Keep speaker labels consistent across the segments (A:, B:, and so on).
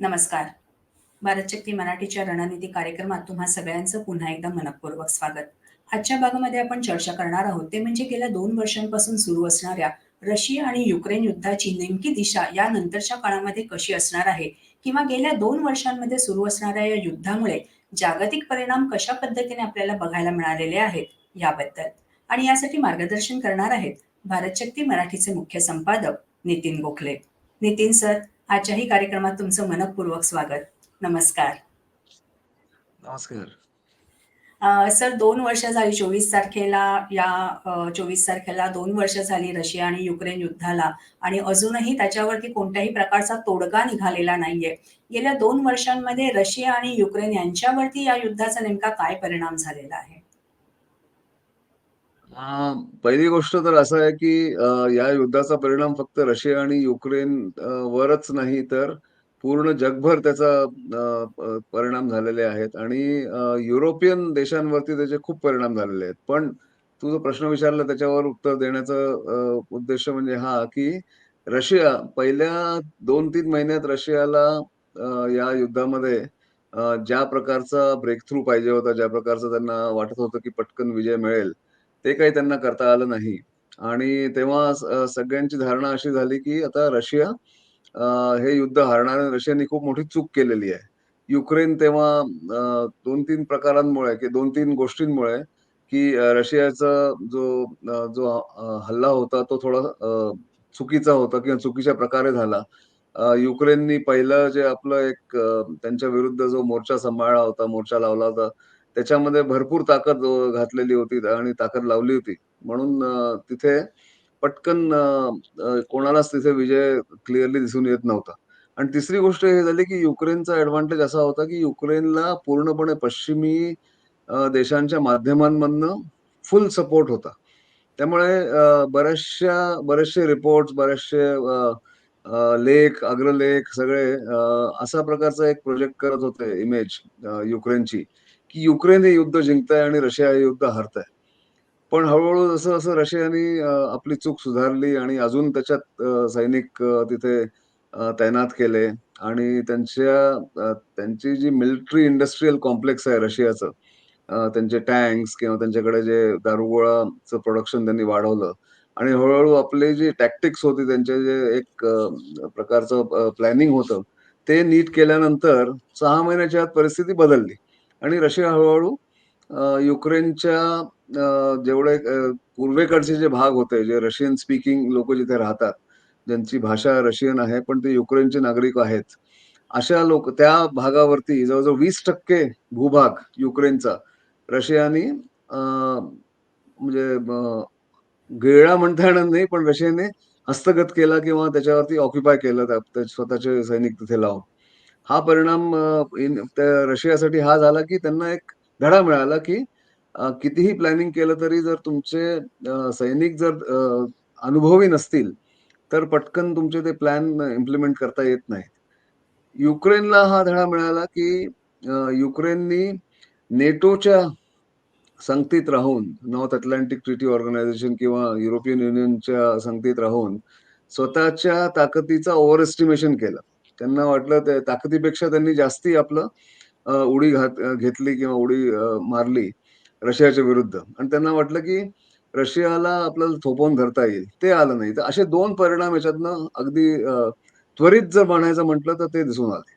A: नमस्कार. भारतशक्ती मराठीच्या रणनीती कार्यक्रमात तुम्हा सगळ्यांचं पुन्हा एकदा मनपूर्वक स्वागत. आजच्या भागामध्ये आपण चर्चा करणार आहोत ते म्हणजे गेल्या दोन वर्षांपासून सुरू असणाऱ्या रशिया आणि युक्रेन युद्धाची नेमकी दिशा या नंतरच्या काळामध्ये कशी असणार आहे किंवा गेल्या दोन वर्षांमध्ये सुरू असणाऱ्या या युद्धामुळे जागतिक परिणाम कशा पद्धतीने आपल्याला बघायला मिळालेले आहेत याबद्दल. आणि यासाठी मार्गदर्शन करणार आहेत भारतशक्ती मराठीचे मुख्य संपादक नितीन गोखले. नितीन सर, आजच्याही कार्यक्रमात तुमचं मनःपूर्वक स्वागत. नमस्कार.
B: नमस्कार.
A: सर 2 वर्ष झाली 24 तारखेला या 24 तारखेला 2 वर्ष झाली रशिया आणि युक्रेन युद्धाला आणि अजूनही त्याच्यावरती कोणत्याही प्रकारचा तोडगा निघालेला नाहीये. गेल्या 2 वर्षांमध्ये रशिया आणि युक्रेन यांच्यावरती या युद्धाचा नेमका काय परिणाम झालेला आहे?
B: पहिली गोष्ट तर असं आहे, की या युद्धाचा परिणाम फक्त रशिया आणि युक्रेन वरच नाही तर पूर्ण जगभर त्याचा परिणाम झालेले आहेत आणि युरोपियन देशांवरती त्याचे खूप परिणाम झालेले आहेत. पण तू जो प्रश्न विचारला त्याच्यावर उत्तर देण्याचा उद्देश म्हणजे हा, की रशिया पहिल्या 2-3 महिन्यात रशियाला या युद्धामध्ये ज्या प्रकारचा ब्रेक थ्रू पाहिजे होता, ज्या प्रकारचा त्यांना वाटत होतं, की पटकन विजय मिळेल, ते काही त्यांना करता आलं नाही. आणि तेव्हा सगळ्यांची धारणा अशी झाली, की आता रशिया हे युद्ध हारणार रशियाने खूप मोठी चूक केलेली आहे. युक्रेन तेव्हा दोन तीन प्रकारांमुळे की 2-3 गोष्टींमुळे, की रशियाचा जो जो हल्ला होता तो थोडा चुकीचा होता किंवा चुकीच्या प्रकारे झाला. युक्रेननी पहिलं जे आपलं एक त्यांच्या विरुद्ध जो मोर्चा सांभाळला होता, मोर्चा लावला होता, त्याच्यामध्ये भरपूर ताकद घातलेली होती आणि ताकद लावली होती. म्हणून तिथे पटकन कोणालाच तिथे विजय क्लिअरली दिसून येत नव्हता. आणि तिसरी गोष्ट हे झाली, की युक्रेनचा ऍडव्हान्टेज असा होता, की युक्रेनला पूर्णपणे पश्चिमी देशांच्या माध्यमांमधनं फुल सपोर्ट होता. त्यामुळे बऱ्याचशा बरेचसे रिपोर्ट्स, बरेचसे लेख, अग्रलेख सगळे असा प्रकारचा एक प्रोजेक्ट करत होते इमेज युक्रेनची, की युक्रेन हे युद्ध जिंकताय आणि रशिया हे युद्ध हरताय. पण हळूहळू जसं-जसं रशियाने आपली चूक सुधारली आणि अजून त्याच्यात सैनिक तिथे तैनात केले आणि त्यांच्या त्यांची जी मिलिटरी इंडस्ट्रियल कॉम्प्लेक्स आहे रशियाचं, त्यांचे टँक्स किंवा त्यांच्याकडे जे दारुगोळाचं प्रोडक्शन त्यांनी वाढवलं आणि हळूहळू आपले आपली जी टॅक्टिक्स होती, त्यांचे जे एक प्रकारचं प्लॅनिंग होतं, ते नीट केल्यानंतर सहा महिन्याच्या आत परिस्थिती बदलली. आणि रशिया हळूहळू युक्रेनच्या जेवढे पूर्वेकडचे जे भाग होते, जे रशियन स्पीकिंग लोक जिथे राहतात, ज्यांची भाषा रशियन आहे, पण ते युक्रेनचे नागरिक आहेत. अशा लोक त्या भागावरती जवळ-जवळ 20% भूभाग युक्रेनचा रशियाने म्हणजे गेळा म्हणता येणार नाही, पण रशियाने हस्तगत केला किंवा त्याच्यावरती ऑक्युपाय केलं त्या स्वतःचे सैनिक तिथे लावून. हा परिणाम इन त्या रशियासाठी हा झाला, की त्यांना एक धडा मिळाला, की कितीही प्लॅनिंग केलं तरी जर तुमचे सैनिक जर अनुभवी नसतील, तर पटकन तुमचे ते प्लॅन इम्प्लिमेंट करता येत नाहीत. युक्रेनला हा धडा मिळाला, की युक्रेननी नेटोच्या संगतीत राहून, नॉर्थ अटलांटिक ट्रिटी ऑर्गनायझेशन किंवा युरोपियन युनियनच्या संगतीत राहून, स्वतःच्या ताकदीचा ओव्हर एस्टिमेशन केलं. त्यांना वाटलं त्या ताकदीपेक्षा त्यांनी जास्ती आपलं उडी घात घेतली किंवा उडी मारली रशियाच्या विरुद्ध आणि त्यांना वाटलं, की रशियाला आपल्याला थोपवून धरता येईल. ते आलं नाही. तर असे 2 परिणाम याच्यातनं अगदी त्वरित जर म्हणायचं म्हटलं तर ते दिसून आले.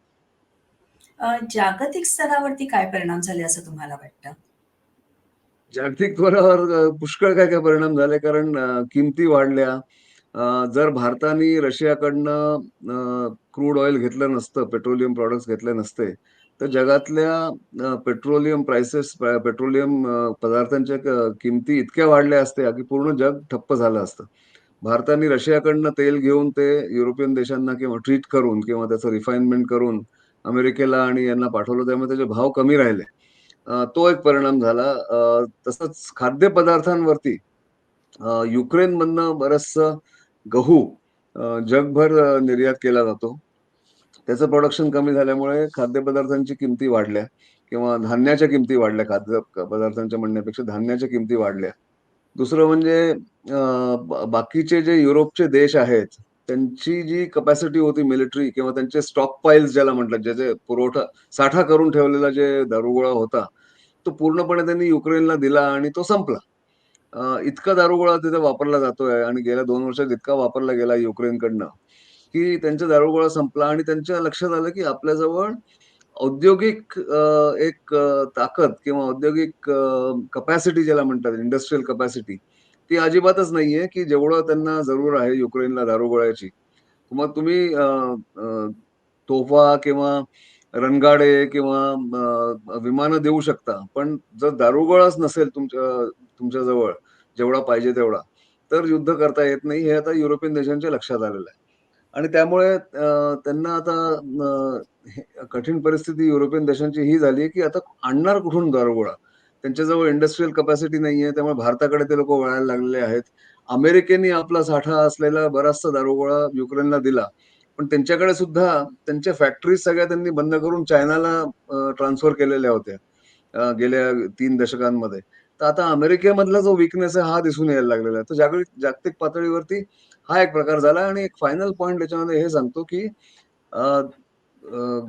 A: जागतिक स्तरावरती काय परिणाम झाले असं तुम्हाला वाटतं?
B: जागतिक स्तरावर पुष्कळ काय-काय परिणाम झाले कारण किमती वाढल्या. जर भारताने रशियाकडनं क्रूड ऑइल घेतलं नसतं, पेट्रोलियम प्रॉडक्ट्स घेतले नसते, तर जगातल्या पेट्रोलियम प्राइसेस पेट्रोलियम पदार्थांच्या किमती इतक्या वाढल्या असत्या, की पूर्ण जग ठप्प झालं असतं. भारताने रशियाकडनं तेल घेऊन ते युरोपियन देशांना किंवा ट्रीट करून किंवा त्याचं रिफाईनमेंट करून अमेरिकेला आणि यांना पाठवलं, त्यामुळे त्याचे भाव कमी राहिले. तो एक परिणाम झाला. तसंच खाद्यपदार्थांवरती युक्रेनमधनं बरंचसं गहू जगभर निर्यात केला जातो. त्याचं प्रोडक्शन कमी झाल्यामुळे खाद्यपदार्थांची किमती वाढल्या किंवा धान्याच्या किमती वाढल्या. खाद्य पदार्थांच्या म्हणण्यापेक्षा धान्याच्या किमती वाढल्या. दुसरं म्हणजे बाकीचे जे युरोपचे देश आहेत, त्यांची जी कपॅसिटी होती मिलिटरी किंवा त्यांचे स्टॉक पाईल्स ज्याला म्हटलं ज्याचे पुरवठा साठा करून ठेवलेला जे दारुगोळा होता तो पूर्णपणे त्यांनी युक्रेनला दिला आणि तो संपला इतका दारुगोळा तिथे वापरला जातोय आणि गेल्या दोन वर्षात इतका वापरला गेला युक्रेनकडनं की त्यांचा दारुगोळा संपला आणि त्यांच्या लक्षात आलं की आपल्याजवळ औद्योगिक एक ताकद किंवा औद्योगिक कपॅसिटी ज्याला म्हणतात इंडस्ट्रियल कपॅसिटी ती अजिबातच नाहीये की जेवढं त्यांना जरूर आहे युक्रेनला दारुगोळ्याची. मग तुम्ही तोफा किंवा रणगाडे किंवा विमानं देऊ शकता पण जर दारुगोळाच नसेल तुमच्या तुमच्या जवळ जेवढा पाहिजे तेवढा. तर युद्ध करता येत नाही हे आता युरोपियन देशांच्या लक्षात आलेलं आहे. आणि त्यामुळे त्यांना आता हे- कठीण परिस्थिती युरोपियन देशांची ही झाली की आता आणणार कुठून दारुगोळा त्यांच्याजवळ इंडस्ट्रियल कपॅसिटी नाहीये त्यामुळे भारताकडे ते लोक वळायला लागलेले आहेत. अमेरिकेने आपला साठा असलेला बराचसा दारुगोळा युक्रेनला दिला. पण त्यांच्याकडे सुद्धा त्यांच्या फॅक्टरीज सगळ्या त्यांनी बंद करून चायनाला ट्रान्सफर केलेल्या होत्या. गेल्या तीन दशकांमध्ये. तर आता अमेरिकेमधला जो विकनेस आहे हा दिसून यायला लागलेला आहे. तर जागतिक जागतिक पातळीवरती हा एक प्रकार झाला आणि एक फायनल पॉइंट याच्यामध्ये हे सांगतो की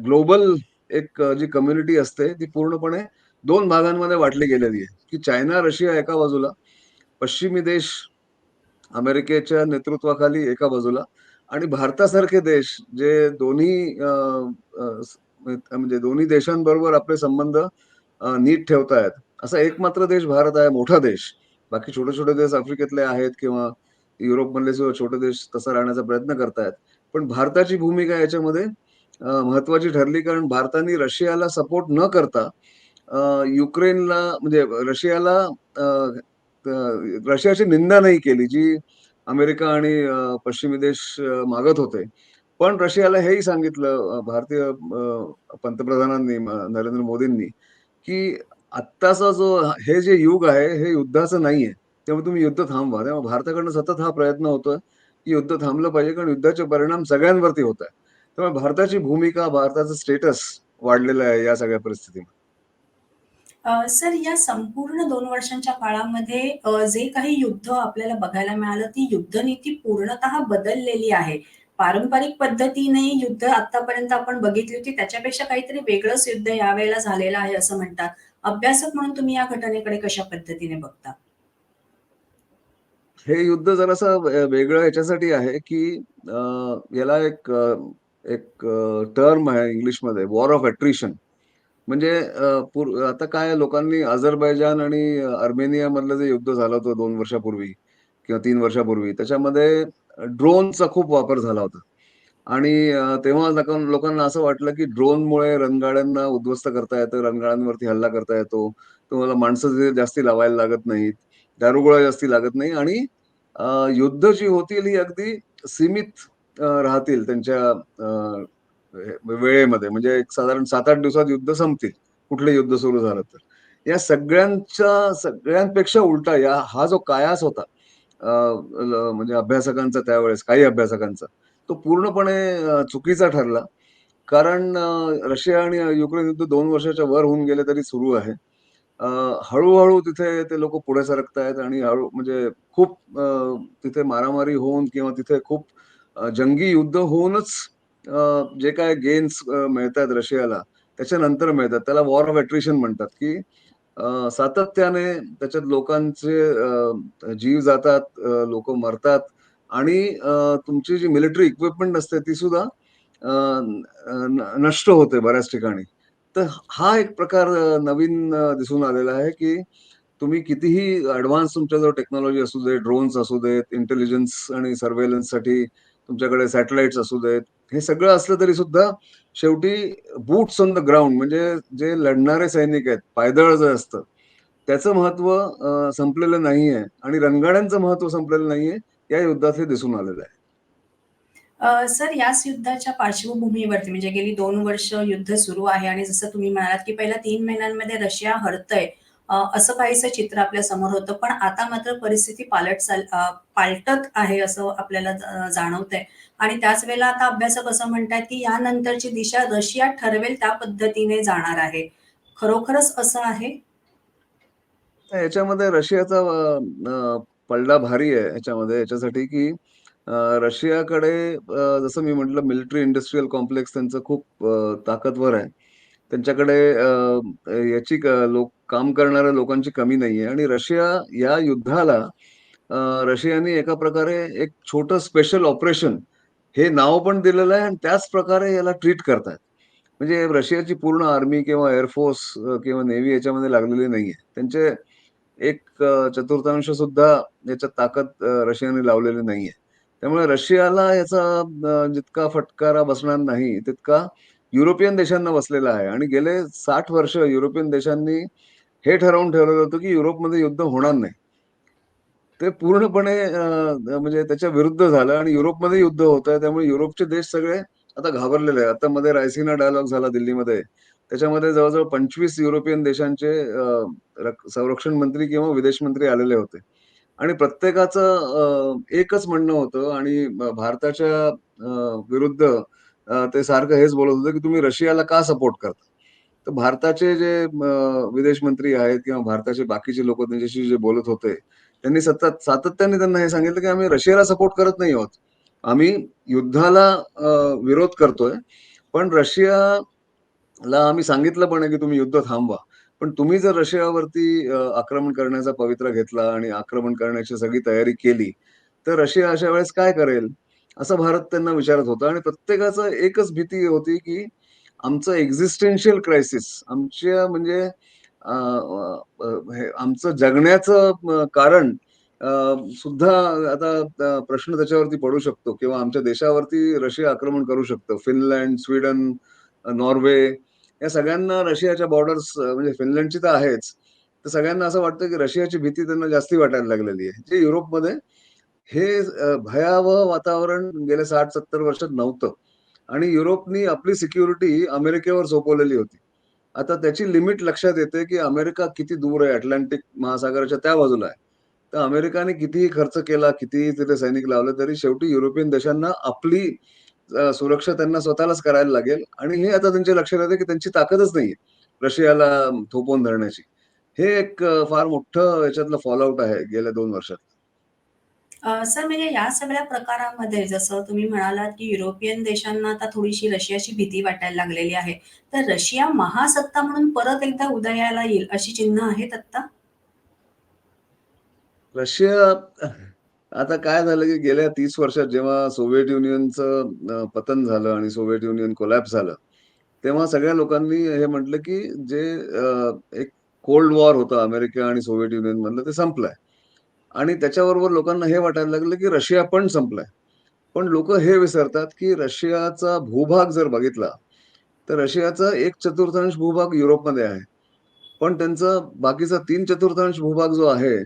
B: ग्लोबल एक जी कम्युनिटी असते ती पूर्णपणे दोन भागांमध्ये वाटली गेलेली आहे. की चायना रशिया एका बाजूला पश्चिमी देश अमेरिकेच्या नेतृत्वाखाली एका बाजूला आणि भारतासारखे देश जे दोन्ही म्हणजे दोन्ही देशांबरोबर आपले संबंध नीट ठेवतायत असा एकमात्र देश भारत आहे मोठा देश. बाकी छोटे छोटे देश आफ्रिकेतले आहेत किंवा युरोपमधले सुद्धा छोटे देश तसा राहण्याचा प्रयत्न करतायत. पण भारताची भूमिका याच्यामध्ये महत्वाची ठरली कारण भारताने रशियाला सपोर्ट न करता युक्रेनला म्हणजे रशियाला रशियाची निंदा नाही केली जी अमेरिका आणि पश्चिमी देश मागत होते. पण रशियाला हेही सांगितलं भारतीय पंतप्रधानांनी नरेंद्र मोदींनी की आत्ताचा जो हे जे युग आहे हे युद्धाचं नाहीये त्यामुळे तुम्ही युद्ध थांबवा त्यामुळे भारताकडनं सतत हा प्रयत्न होतोय की युद्ध थांबलं पाहिजे कारण युद्धाचे परिणाम सगळ्यांवरती होत आहे त्यामुळे भारताची भूमिका भारताचं स्टेटस वाढलेलं आहे या सगळ्या परिस्थितीमध्ये
A: सर या संपूर्ण दोन वर्षांच्या काळामध्ये जे काही युद्ध आपल्याला बघायला मिळालं, ती युद्धनीती पूर्णतः बदललेली आहे. पारंपरिक पद्धतीने युद्ध आतापर्यंत आपण बघितली होती, त्याच्यापेक्षा काहीतरी वेगळंच युद्ध यावेळेला झालेलं आहे असं म्हणतात. अभ्यासक म्हणून तुम्ही या घटनेकडे कशा पद्धतीने बघता?
B: हे युद्ध जरासं वेगळं याच्यासाठी आहे, की याला एक एक टर्म आहे इंग्लिशमध्ये वॉर ऑफ अट्रिशन. म्हणजे आता काय आहे, लोकांनी अझरबैजान आणि अर्मेनियामधलं जे युद्ध झालं होतं दोन वर्षापूर्वी किंवा तीन वर्षापूर्वी, त्याच्यामध्ये ड्रोनचा खूप वापर झाला होता. आणि तेव्हा लोकांना असं वाटलं, की ड्रोनमुळे रणगाड्यांना उद्ध्वस्त करता येतं, रणगाड्यांवरती हल्ला करता येतो. तुम्हाला माणसं जास्ती लावायला लागत नाहीत, दारुगोळा जास्ती लागत नाही आणि युद्ध जी होतील ही अगदी सीमित राहतील त्यांच्या वेळेमध्ये. म्हणजे एक साधारण 7-8 दिवसात युद्ध संपतील, कुठलं युद्ध सुरू झालं तर. या सगळ्यांच्या सगळ्यांपेक्षा उलटा या हा जो कायास होता म्हणजे अभ्यासकांचा त्यावेळेस, काही अभ्यासकांचा, तो पूर्णपणे चुकीचा ठरला. कारण रशिया आणि युक्रेन युद्ध दोन वर्षाच्या वर होऊन गेले तरी सुरू आहे. हळूहळू तिथे ते लोक पुढे सरकतायत आणि हळू म्हणजे खूप तिथे मारामारी होऊन किंवा तिथे खूप जंगी युद्ध होऊनच जे काय गेन्स अ, मिळतात रशियाला, त्याच्यानंतर मिळतात. त्याला वॉर ऑफ अट्रिशन म्हणतात, की सातत्याने त्याच्यात लोकांचे जीव जातात, लोक मरतात आणि तुमची जी मिलिटरी इक्विपमेंट असते ती सुद्धा नष्ट होते बऱ्याच ठिकाणी. तर हा एक प्रकार नवीन दिसून आलेला आहे, की तुम्ही कितीही ॲडव्हान्स तुमच्याजवळ टेक्नॉलॉजी असू दे, ड्रोन्स असू देत, इंटेलिजन्स आणि सर्वेलन्ससाठी तुमच्याकडे सॅटेलाइट्स असू देत, हे सगळं असलं तरी सुद्धा शेवटी बूट्स ऑन द ग्राउंड म्हणजे जे लढणारे सैनिक आहेत, पायदळ जे असतं, त्याचं महत्त्व संपलेलं संपलेलं नाहीये आणि रणगाड्यांचं महत्त्व संपलेलं नाहीये, या युद्धात हे दिसून आलेलं आहे.
A: सर याच युद्धाच्या पार्श्वभूमीवरती म्हणजे गेली 2 वर्ष युद्ध सुरू आहे आणि जसं तुम्ही म्हणालात, की पहिल्या 3 महिन्यांमध्ये रशिया हरतंय असं काहीसं चित्र आपल्यासमोर होतं. पण आता मात्र परिस्थिती पालट चाल पालटत आहे असं आपल्याला अ, जाणवतंय आणि त्याच वेळेला आता अभ्यासक असं म्हणतायत, की यानंतरची दिशा रशिया ठरवेल त्या पद्धतीने जाणार आहे. खरोखरच असं आहे?
B: याच्यामध्ये रशियाचा पडला भारी आहे याच्यामध्ये याच्यासाठी, की रशियाकडे जसं मी म्हटलं मिलिटरी इंडस्ट्रियल कॉम्प्लेक्स त्यांचं खूप ताकदवर आहे. त्यांच्याकडे याची लोक काम करणाऱ्या लोकांची कमी नाही आहे आणि रशिया या युद्धाला रशियाने एका प्रकारे एक छोटं स्पेशल ऑपरेशन हे नाव पण दिलेलं आहे आणि त्याच प्रकारे याला ट्रीट करतायत. म्हणजे रशियाची पूर्ण आर्मी किंवा एअरफोर्स किंवा नेव्ही याच्यामध्ये लागलेली नाहीये. त्यांचे एक चतुर्थांश सुद्धा याच्यात ताकद रशियाने लावलेली नाहीये. त्यामुळे रशियाला याचा जितका फटकारा बसणार नाही, तितका युरोपियन देशांना बसलेला आहे आणि गेले साठ वर्ष युरोपियन देशांनी हे ठरवून ठेवलेलं होतं, की युरोपमध्ये युद्ध होणार नाही. ते पूर्णपणे म्हणजे त्याच्या विरुद्ध झालं आणि युरोपमध्ये युद्ध होतंय. त्यामुळे युरोपचे देश सगळे आता घाबरलेले आहेत. आता मध्ये रायसिना डायलॉग झाला दिल्लीमध्ये. त्याच्यामध्ये जवळजवळ पंचवीस युरोपियन देशांचे संरक्षण मंत्री किंवा विदेश मंत्री आलेले होते. आणि प्रत्येकाचं एकच म्हणणं होतं आणि भारताच्या विरुद्ध ते सारखं हेच बोलत होते, की तुम्ही रशियाला का सपोर्ट करता? तर भारताचे जे विदेश मंत्री आहेत किंवा भारताचे बाकीचे लोक त्यांच्याशी जे बोलत होते, त्यांनी सतत सातत्याने त्यांना हे सांगितलं, की आम्ही रशियाला सपोर्ट करत नाही आहोत. आम्ही युद्धाला विरोध करतोय. पण रशिया ला आम्ही सांगितलं पण आहे, की तुम्ही युद्ध थांबवा. पण तुम्ही जर रशियावरती आक्रमण करण्याचा पवित्रा घेतला आणि आक्रमण करण्याची सगळी तयारी केली, तर रशिया अशा वेळेस काय करेल? असं भारत त्यांना विचारत होता आणि प्रत्येकाचं एकच भीती होती, की आमचं एक्झिस्टेन्शियल क्रायसिस आमच्या म्हणजे आमचं जगण्याचं कारण सुद्धा आता प्रश्न त्याच्यावरती पडू शकतो किंवा आमच्या देशावरती रशिया आक्रमण करू शकतो फिनलँड, स्वीडन, नॉर्वे या सगळ्यांना रशियाच्या बॉर्डर्स म्हणजे फिनलंडची तर आहेच. तर सगळ्यांना असं वाटतं, की रशियाची भीती त्यांना जास्ती वाटायला लागलेली आहे. जे युरोपमध्ये हे भयावह वातावरण गेल्या 60-70 वर्षात नव्हतं आणि युरोपनी आपली सिक्युरिटी अमेरिकेवर सोपवलेली होती. आता त्याची लिमिट लक्षात येते, की अमेरिका किती दूर आहे अटलांटिक महासागराच्या त्या बाजूला आहे. तर अमेरिकाने कितीही खर्च केला, कितीही तिथे सैनिक लावले, तरी शेवटी युरोपियन देशांना आपली सुरक्षा त्यांना स्वतःलाच करायला लागेल आणि हे आता त्यांच्या लक्षात येतं, की त्यांची ताकदच नाहीये रशियाला थोपवून धरण्याची. हे एक फार मोठं याच्यातलं फॉलआउट आहे गेल्या 2 वर्षात.
A: सर म्हणजे या सगळ्या प्रकारामध्ये जसं तुम्ही म्हणालात, की युरोपियन देशांना आता थोडीशी रशियाची भीती वाटायला लागलेली आहे. तर रशिया महासत्ता म्हणून परत एकदा उदयाला येईल अशी चिन्ह आहेत आत्ता?
B: रशिया आता काय झालं, की गेल्या तीस वर्षात जेव्हा सोव्हिएट युनियनचं पतन झालं आणि सोव्हिएट युनियन कोलॅप्स झालं, तेव्हा सगळ्या लोकांनी हे म्हटलं, की जे एक कोल्ड वॉर होतं अमेरिका आणि सोव्हिएट युनियनमधलं ते संपलंय. आणि त्याच्याबरोबर लोकांना हे वाटायला लागलं, की रशिया पण संपलाय. पण लोक हे विसरतात, की रशियाचा भूभाग जर बघितला, तर रशियाचा 1/4 भूभाग युरोपमध्ये आहे. पण त्यांचा बाकीचा 3/4 भूभाग जो आहे,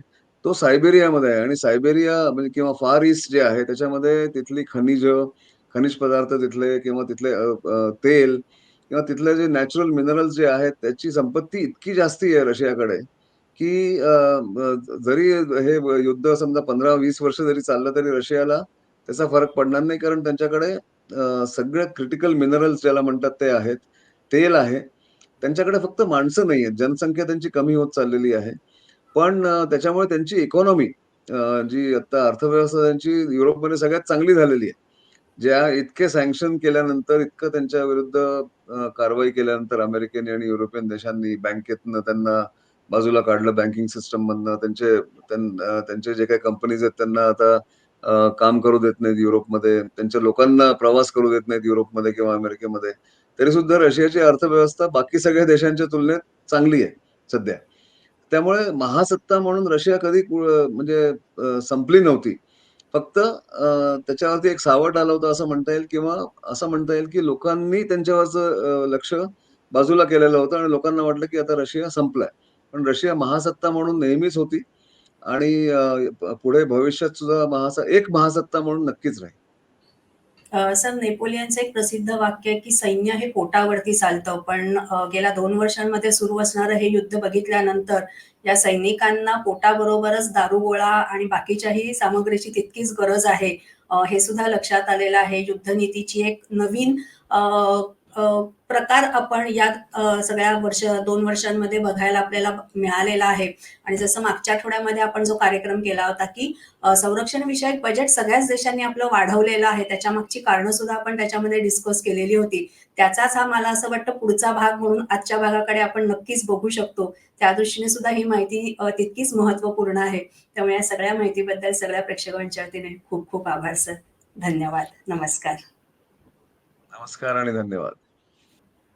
B: तो सायबेरियामध्ये आहे आणि सायबेरिया म्हणजे किंवा फार ईस्ट जे आहे, त्याच्यामध्ये तिथली खनिज खनिज पदार्थ तिथले किंवा तिथले तेल किंवा तिथले जे नॅचरल मिनरल्स जे आहेत, त्याची संपत्ती इतकी जास्ती आहे रशियाकडे, की जरी हे युद्ध समजा 15-20 वर्ष जरी चाललं, तरी रशियाला त्याचा फरक पडणार नाही. कारण त्यांच्याकडे सगळे क्रिटिकल मिनरल्स ज्याला म्हणतात ते आहेत. तेल आहे. त्यांच्याकडे फक्त माणसं नाहीयेत. जनसंख्या त्यांची कमी होत चाललेली आहे. पण त्याच्यामुळे त्यांची इकॉनॉमी जी आता अर्थव्यवस्था त्यांची युरोपमध्ये सगळ्यात चांगली झालेली आहे. ज्या इतके सँक्शन केल्यानंतर, इतकं त्यांच्या विरुद्ध कारवाई केल्यानंतर अमेरिकेने आणि युरोपियन देशांनी बँकेतनं त्यांना बाजूला काढलं बँकिंग सिस्टम मधनं त्यांचे त्यां त्यांचे जे काही कंपनीज आहेत त्यांना आता काम करू देत नाहीत युरोपमध्ये. त्यांच्या लोकांना प्रवास करू देत नाहीत युरोपमध्ये किंवा अमेरिकेमध्ये. तरी सुद्धा रशियाची अर्थव्यवस्था बाकी सगळ्या देशांच्या तुलनेत चांगली आहे सध्या. त्यामुळे महासत्ता म्हणून रशिया कधी म्हणजे संपली नव्हती. फक्त त्याच्यावरती एक सावट आलं होतं असं म्हणता येईल किंवा असं म्हणता येईल, की लोकांनी त्यांच्यावरचं लक्ष बाजूला केलेलं होतं आणि लोकांना वाटलं, की आता रशिया संपलाय. पण रशिया महासत्ता म्हणून नेहमीच होती आणि पुढे भविष्यात सुद्धा महास एक महासत्ता म्हणून नक्कीच राहील.
A: सर नेपोलियनचं एक प्रसिद्ध वाक्य आहे, की सैन्य हे पोटावरती चालतं. पण गेल्या दोन वर्षांमध्ये सुरू असणारं हे युद्ध बघितल्यानंतर या सैनिकांना पोटाबरोबरच दारुगोळा आणि बाकीच्याही सामग्रीची तितकीच गरज आहे. हे सुद्धा लक्षात आलेलं आहे. युद्धनीतीची एक नवीन प्रकार आपण या सगळ्या वर्ष दोन वर्षांमध्ये बघायला आपल्याला मिळालेला आहे आणि जसं मागच्या आठवड्यामध्ये आपण जो कार्यक्रम केला होता, की संरक्षण विषयक बजेट सगळ्याच देशांनी आपलं वाढवलेलं आहे. त्याच्या मागची कारणं सुद्धा आपण त्याच्यामध्ये डिस्कस केलेली होती. त्याचाच हा मला असं वाटतं पुढचा भाग म्हणून आजच्या भागाकडे आपण नक्कीच बघू शकतो. त्या दृष्टीने सुद्धा ही माहिती तितकीच महत्त्वपूर्ण आहे. त्यामुळे या सगळ्या माहितीबद्दल सगळ्या प्रेक्षकांच्या वतीने खूप खूप आभार सर. धन्यवाद. नमस्कार.
B: नमस्कार आणि धन्यवाद.